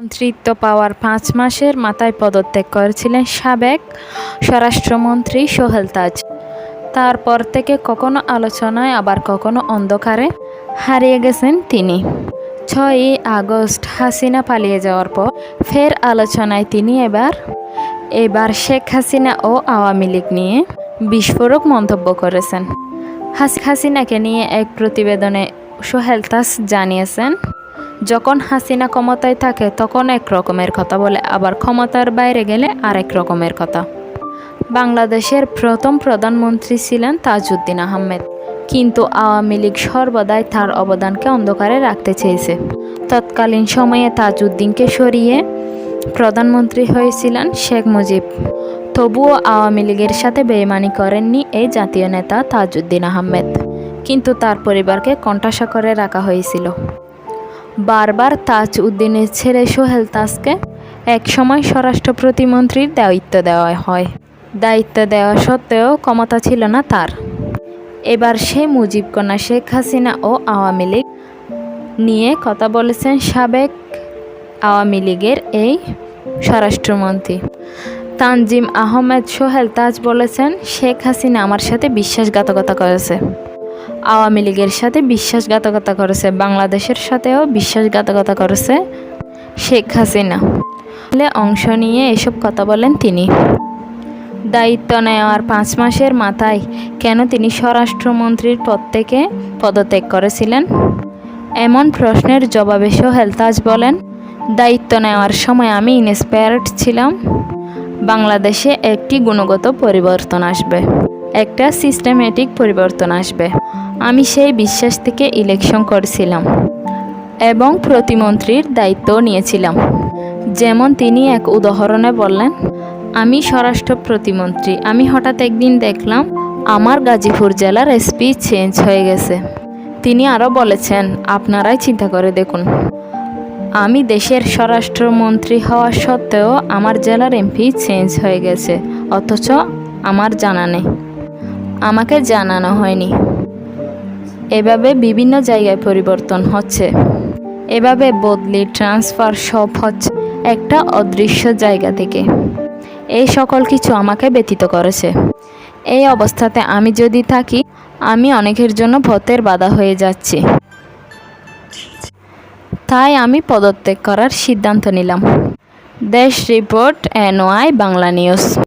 মন্ত্রিত্ব পাওয়ার পাঁচ মাসের মাথায় পদত্যাগ করেছিলেন সাবেক স্বরাষ্ট্রমন্ত্রী সোহেল তাজ। তারপর থেকে কখনো আলোচনায়, আবার কখনো অন্ধকারে হারিয়ে গেছেন তিনি। ছয়ই আগস্ট হাসিনা পালিয়ে যাওয়ার পর ফের আলোচনায় তিনি এবার এবার শেখ হাসিনা ও আওয়ামী লীগ নিয়ে বিস্ফোরক মন্তব্য করেছেন। হাস হাসিনাকে নিয়ে এক প্রতিবেদনে সোহেল তাস জানিয়েছেন যখন হাসিনা ক্ষমতায় থাকে, তখন এক রকমের কথা বলে, আবার ক্ষমতার বাইরে গেলে আরেক রকমের কথা। বাংলাদেশের প্রথম প্রধানমন্ত্রী ছিলেন তাজউদ্দিন আহমেদ। কিন্তু আওয়ামী লীগ সর্বদাই তার অবদানকে অন্ধকারে রাখতে চেয়েছে। তৎকালীন সময়ে তাজউদ্দিনকে সরিয়ে প্রধানমন্ত্রী হয়েছিলেন শেখ মুজিব। তবুও আওয়ামী লীগের সাথে বেইমানি করেননি এই জাতীয় নেতা তাজউদ্দিন আহমেদ। কিন্তু তার পরিবারকে কণ্ঠাসা করে রাখা হয়েছিল। বারবার তাজ উদ্দিনের ছেলে সোহেল তাজকে একসময় স্বরাষ্ট্র প্রতিমন্ত্রীর দায়িত্ব দেওয়া হয়। দায়িত্ব দেওয়া সত্ত্বেও ক্ষমতা ছিল না তার। এবার সে মুজিব কন্যা শেখ হাসিনা ও আওয়ামী লীগ নিয়ে কথা বলেছেন সাবেক আওয়ামী লীগের এই স্বরাষ্ট্রমন্ত্রী। তানজিম আহমেদ সোহেল তাজ বলেছেন, শেখ হাসিনা আমার সাথে বিশ্বাসঘাতকতা করেছে। আওয়ামী লীগের সাথে বিশ্বাসঘাতকতা করেছে, বাংলাদেশের সাথেও বিশ্বাসঘাতকতা করেছে শেখ হাসিনা। অংশ নিয়ে এসব কথা বলেন তিনি। দায়িত্ব নেওয়ার পাঁচ মাসের মাথায় কেন তিনি স্বরাষ্ট্রমন্ত্রীর পদ থেকে পদত্যাগ করেছিলেন? এমন প্রশ্নের জবাবে সোহেল তাজ বলেন, দায়িত্ব নেওয়ার সময় আমি ইন্সপায়ার্ড ছিলাম। বাংলাদেশে একটি গুণগত পরিবর্তন আসবে, একটা সিস্টেমেটিক পরিবর্তন আসবে। আমি সেই বিশ্বাস থেকে ইলেকশন করেছিলাম এবং প্রতিমন্ত্রীর দায়িত্ব নিয়েছিলাম। যেমন তিনি এক উদাহরণে বললেন, আমি স্বরাষ্ট্র প্রতিমন্ত্রী। আমি হঠাৎ একদিন দেখলাম আমার গাজীপুর জেলার এসপি চেঞ্জ হয়ে গেছে। তিনি আরও বলেছেন, আপনারাই চিন্তা করে দেখুন। আমি দেশের স্বরাষ্ট্রমন্ত্রী হওয়া সত্ত্বেও আমার জেলার এমপি চেঞ্জ হয়ে গেছে, অথচ আমার জানা নেই। আমাকে জানানো হয়নি। এভাবে বিভিন্ন জায়গায় পরিবর্তন হচ্ছে। এভাবে বদলি, ট্রান্সফার সব হচ্ছে একটা অদৃশ্য জায়গা থেকে। এই সকল কিছু আমাকে ব্যতীত করেছে। এই অবস্থাতে আমি যদি থাকি, আমি অনেকের জন্য পথের বাধা হয়ে যাচ্ছি। তাই আমি পদত্যাগ করার সিদ্ধান্ত নিলাম। দেশ রিপোর্ট, এনওয়াই, বাংলা নিউজ।